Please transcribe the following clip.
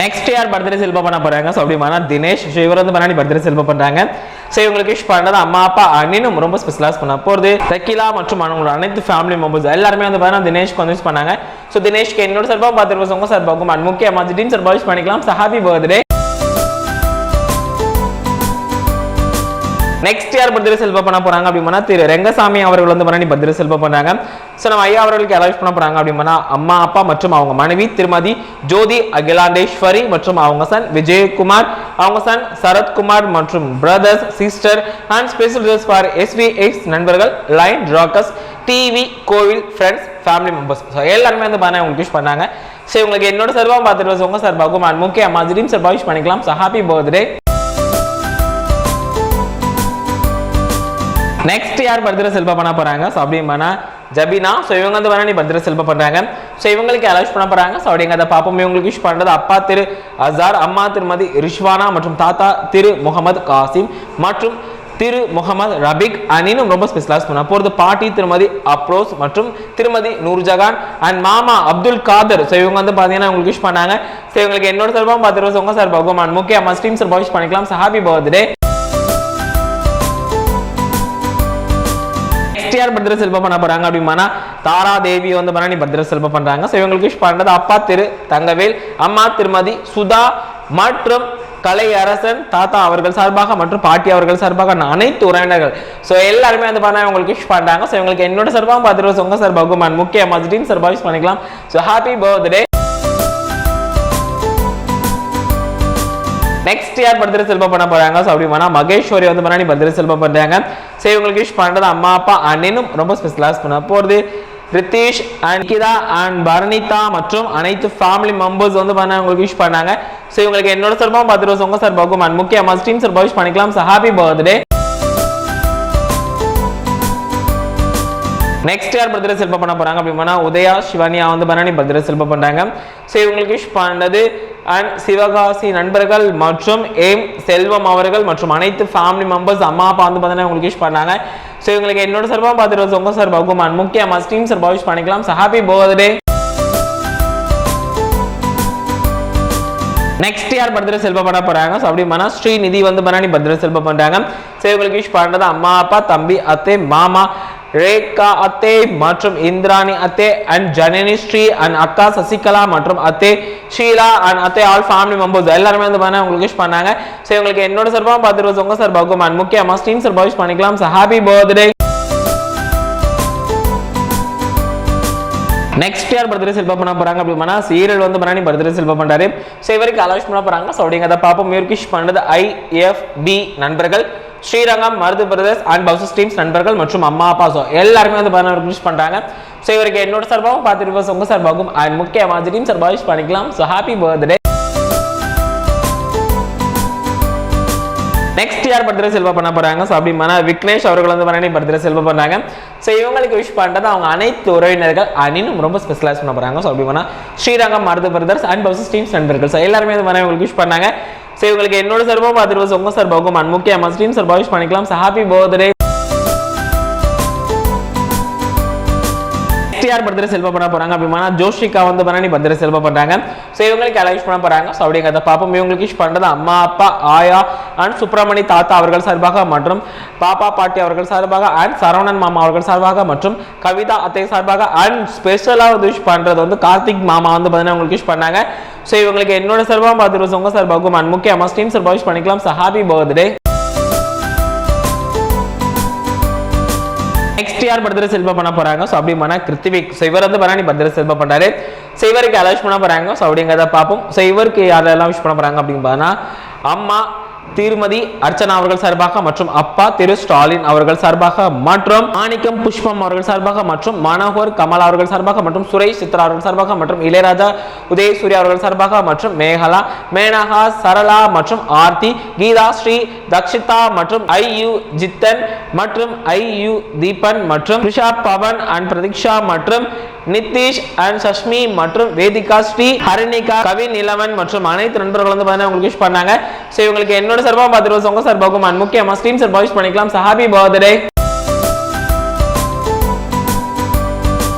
Next யார் birthday செல்ப பண்ண போறாங்க. ஸோ அப்படிமானா தினேஷ் ஸோ இவர் வந்து பண்ணி பர்த்டே செல்ப பண்றாங்க. ஸோ இவங்களுக்கு விஷ் பண்ணது அம்மா அப்பா அண்ணனும் ரொம்ப ஸ்பெஷலாக பண்ண போகிறது தக்கிலா மற்றும் அவங்களோட அனைத்து ஃபேமிலி மெம்பர்ஸ் எல்லாருமே வந்து பார்த்தீங்கன்னா தினேஷ்க்கு வந்து விஷ் பண்ணாங்க. ஸோ தினேஷ்க்கு என்னோட சார்பாக பார்த்துருப்போம். உங்க சார்பாகும் அண்ட் முக்கியமாக திடீர்னு சார்பாக விஷ் பண்ணிக்கலாம். ஸோ ஹாப்பி பர்த்டே நெக்ஸ்ட் யார் பர்த்டே செல்வம் பண்ண போறாங்க. அப்படின்னா திரு ரெங்கசாமி அவர்கள் வந்து பண்ணி பர்த்டே செல்வம் பண்ணாங்க ஸோ நம்ம ஐயா அவர்களுக்கு அலோஸ் பண்ண போறாங்க அப்படின்னா அம்மா அப்பா மற்றும் அவங்க மனைவி திருமதி ஜோதி அகிலாண்டேஸ்வரி மற்றும் அவங்க சன் விஜயகுமார் அவங்க சன் சரத்குமார் மற்றும் brothers sister and special for SVX நண்பர்கள் லைன் ராக்கர்ஸ் டிவி கோவில் ஃப்ரெண்ட்ஸ் ஃபேமிலி மெம்பர்ஸ் ஸோ எல்லாருமே வந்து பண்ண உங்களுக்கு விஷ் பண்ணாங்க. ஸோ உங்களுக்கு என்னோட சார்பாக பார்த்துட்டு உங்க சார்பாகும் அண்ட் அம்மா திடீர்னு சார்பாக விஷ் பண்ணிக்கலாம். ஸோ ஹாப்பி பர்த்டே நெக்ஸ்ட் யார் பர்த்டே செல்ப பண்ண போறாங்க? ஸோ அப்படின்னா ஜபினா. ஸோ இவங்க வந்து வரணி பத்திர செல்ப பண்ணுறாங்க ஸோ இவங்களுக்கு அலோஸ் பண்ண போகிறாங்க ஸோ அப்படிங்க அதை பார்ப்போம். இவங்களுக்கு விஷ் பண்ணுறது அப்பா திரு அசார் அம்மா திருமதி ரிஷ்வானா மற்றும் தாத்தா திரு முகமது காசிம் மற்றும் திரு முகமது ரபிக் அணின்னு ரொம்ப ஸ்பெஷலாக பண்ண போகிறது பாட்டி திருமதி அப்ரோஸ் மற்றும் திருமதி நூர்ஜகான் அண்ட் மாமா அப்துல் காதர். ஸோ இவங்க வந்து பார்த்தீங்கன்னா உங்களுக்கு விஷ் பண்ணாங்க. ஸோ இவங்களுக்கு என்னோட சார்பாக பார்த்துருவோம் உங்கள் சார் பகவான் முக்கியமாக ஸ்ட்ரீம் சார் விஷ் பண்ணிக்கலாம். ஸோ ஹாப்பி பர்த்டே நெக்ஸ்ட் யார் பண்ண போறாங்க அப்படின்னா தாரா தேவி வந்து நீ பர்த்டே செல்ப பண்றாங்க. ஸோ இவங்களுக்கு விஷ் பண்றது அப்பா திரு தங்கவேல் அம்மா திருமதி சுதா மற்றும் கலை அரசன் தாத்தா அவர்கள் சார்பாக மற்றும் பாட்டி அவர்கள் சார்பாக அனைத்து உறவினர்கள். ஸோ எல்லாருமே வந்து பண்ண உங்களுக்கு விஷ் பண்றாங்க. ஸோ இவங்களுக்கு என்னோட சார்பாகவும் பார்த்துருவோம் உங்க சார்பாகவும் அண்ட் முக்கிய மஸ்டின் சார்பாக விஷ் பண்ணிக்கலாம். ஸோ ஹாப்பி பர்த்டே நெக்ஸ்ட் யார் பத்திர செல்வம் பண்ண போறாங்க? ஸோ அப்படி அப்படின்னா மகேஸ்வரி வந்து பண்ணி பத்திர செல்வம் பண்றாங்க ஸோ இவங்களுக்கு விஷ் பண்றது அம்மா அப்பா அண்ணனும் ரொம்ப ஸ்பெஷலாக பண்ண போறது. ரித்தீஷ் அண்ட் கிதா அண்ட் பரணிதா மற்றும் அனைத்து ஃபேமிலி மெம்பர்ஸ் வந்து பண்ண உங்களுக்கு விஷ் பண்ணாங்க. ஸோ இவங்களுக்கு என்னோட சார்பாக பார்த்துட்டு உங்க சார் பகும் அண்ட் முக்கியமாக ஸ்ட்ரீம் சார் விஷ் பண்ணிக்கலாம். ஸோ ஹாப்பி பர்த்டே நெக்ஸ்ட் யார் பர்த்டே செல்பம் பண்ண போறாங்க? அப்படின்னா உதயா சிவானியா வந்து பண்ணி பர்த்டே செல்பம் பண்றாங்க. ஸோ இவங்களுக்கு விஷ் பண்ணது அண்ட் சிவகாசி நண்பர்கள் மற்றும் ஏம் செல்வம் அவர்கள் மற்றும் அனைத்து ஃபேமிலி மெம்பர்ஸ் அம்மா அப்பா வந்து பார்த்தீங்கன்னா உங்களுக்கு விஷ் பண்ணாங்க. ஸோ இவங்களுக்கு என்னோட சார்பாக பார்த்துட்டு உங்கள் சார் பகும் அண்ட் முக்கியமாக ஸ்ட்ரீம் சார் விஷ் பண்ணிக்கலாம். ஸோ ஹாப்பி பர்த்டே நெக்ஸ்ட் யார் பர்த்டே செல்வ பண்ண போறாங்க? ஸோ அப்படின்னா ஸ்ரீநிதி வந்து பண்ணி பர்த்டே செல்வம் பண்றாங்க. ஸோ இவங்களுக்கு விஷ் பண்றது அம்மா அப்பா தம்பி அத்தை மாமா. ரேகா அத்தே மற்றும் இந்திராணி அத்தே அண்ட் ஜனனி ஸ்ரீ அண்ட் அக்கா சசிகலா மற்றும் அத்தே ஷீலா அண்ட் அத்தே ஆல் ஃபேமிலி மெம்பர்ஸ் எல்லாருமே வந்து பண்ண உங்களுக்கு விஷ் பண்ணாங்க. ஸோ உங்களுக்கு என்னோட சார்பாக பார்த்துருவோம் உங்க சார் பகும் அண்ட் முக்கியமாக ஸ்டீம் சார் விஷ் பண்ணிக்கலாம். ஸோ ஹாப்பி பர்த்டே நெக்ஸ்ட் யார் பர்த்டே செல்ப பண்ண போறாங்க அப்படின்னா சீரியல் வந்து பண்ணி பர்த்டே செல்ப பண்றாரு. ஸோ இவருக்கு அலோஸ் பண்ண போறாங்க. ஸோ அதை பார்ப்போம். இவருக்கு விஷ் பண்ணது ஐஎஃப்பி நண்பர்கள் ஸ்ரீரங்கம் மருது பிரதேஷ் அண்ட் பவுசஸ் டீம்ஸ் நண்பர்கள் மற்றும் அம்மா அப்பா ஸோ எல்லாருமே வந்து பண்ண விஷ் பண்றாங்க. ஸோ இவருக்கு என்னோட சார்பாகவும் பார்த்துட்டு உங்க சார்பாகவும் அண்ட் முக்கியமாக டீம் சார்பாக விஷ் பண்ணிக்கலாம். ஸோ ஹாப்பி பர்த்டே நெக்ஸ்ட் யார் பர்த்டே செல்வ பண்ண போறாங்க? ஸோ அப்படின்னா விக்னேஷ் அவர்கள் வந்து பண்ணி பர்த்டே செல்வ பண்ணாங்க ஸோ இவங்களுக்கு விஷ் பண்ணுறது அவங்க அனைத்து உறவினர்கள் அணினும் ரொம்ப ஸ்பெஷலைஸ் பண்ண போறாங்க. ஸோ அப்படின்னா ஸ்ரீரங்கம் மருது பிரதர்ஸ் அண்ட் பவுசஸ் டீம்ஸ் நண்பர்கள் ஸோ எல்லாருமே வந்து பண்ண இவங்களுக்கு விஷ் பண்ணாங்க. ஸோ இவங்களுக்கு என்னோட சார்பாக பார்த்துட்டு உங்க சார்பாகும் அண்ட் முக்கியமாக ஸ்டீம் சார்பாக விஷ் பண்ணிக்கலாம். ஸோ ஹாப்பி பர்த்டே யார் பத்திர செல்வ பண்ண போறாங்க அப்படின்னா ஜோஷிகா வந்து பண்ணி பத்திர செல்வ பண்றாங்க. ஸோ இவங்களுக்கு அலைஸ் பண்ண போறாங்க. ஸோ அப்படிங்கிறத பார்ப்போம். இவங்களுக்கு விஷ் பண்றது அம்மா அப்பா ஆயா அண்ட் சுப்பிரமணி தாத்தா அவர்கள் சார்பாக மற்றும் பாப்பா பாட்டி அவர்கள் சார்பாக அண்ட் சரவணன் மாமா அவர்கள் சார்பாக மற்றும் கவிதா அத்தை சார்பாக அண்ட் ஸ்பெஷலாக வந்து விஷ் பண்றது வந்து கார்த்திக் மாமா வந்து பார்த்தீங்கன்னா உங்களுக்கு விஷ் பண்ணாங்க. ஸோ இவங்களுக்கு என்னோட சார்பாக பார்த்துட்டு உங்க சார்பாகும் அண்ட் முக்கியமாக ஸ்டீம் சார்பாக விஷ் பண்ணிக்கலாம். ஸோ ஹாப்பி பர்த்டே நெக்ஸ்ட் யார் பர்த்டே செல்வம் பண்ண போறாங்க. ஸோ அப்படின்னா கிருத்திவிக் ஸோ இவர் வந்து பண்ணி பத்திர செல்வம் பண்றாரு. ஸோ இவருக்கு அலோஸ் பண்ண போறாங்க. ஸோ அப்படிங்கிறத பார்ப்போம். ஸோ இவருக்கு யாரெல்லாம் விஷ் பண்ண போறாங்க அப்படின்னு பார்த்தா அம்மா திருமதி அர்ச்சனா அவர்கள் சார்பாக மற்றும் அப்பா திரு ஸ்டாலின் அவர்கள் சார்பாக மற்றும் மாணிக்கம் புஷ்பம் அவர்கள் சார்பாக மற்றும் மனோகர் கமல் அவர்கள் சார்பாக மற்றும் சுரேஷ் சித்ரா அவர்கள் சார்பாக மற்றும் இளையராஜா உதயசூர்யா அவர்கள் சார்பாக மற்றும் மேகலா மேனகா சரளா மற்றும் ஆர்த்தி கீதா ஸ்ரீ தக்ஷிதா மற்றும் ஐ யு ஜித்தன் மற்றும் ஐ யு தீபன் மற்றும் ரிஷா பவன் அண்ட் பிரதீக்ஷா மற்றும் நிதிஷ் அண்ட் சஷ்மி மற்றும் வேதிகா ஸ்ரீ ஹரிணிகா கவின் இளவன் மற்றும் அனைத்து நண்பர்கள் வந்து பார்த்தீங்கன்னா உங்களுக்கு விஷ் பண்ணாங்க. ஸோ இவங்களுக்கு என்ன என்னோட சார்பாக பார்த்துட்டு உங்க சார்பாகும் அண்ட் முக்கியமாக ஸ்ட்ரீம் சார் விஷ் பண்ணிக்கலாம். Happy birthday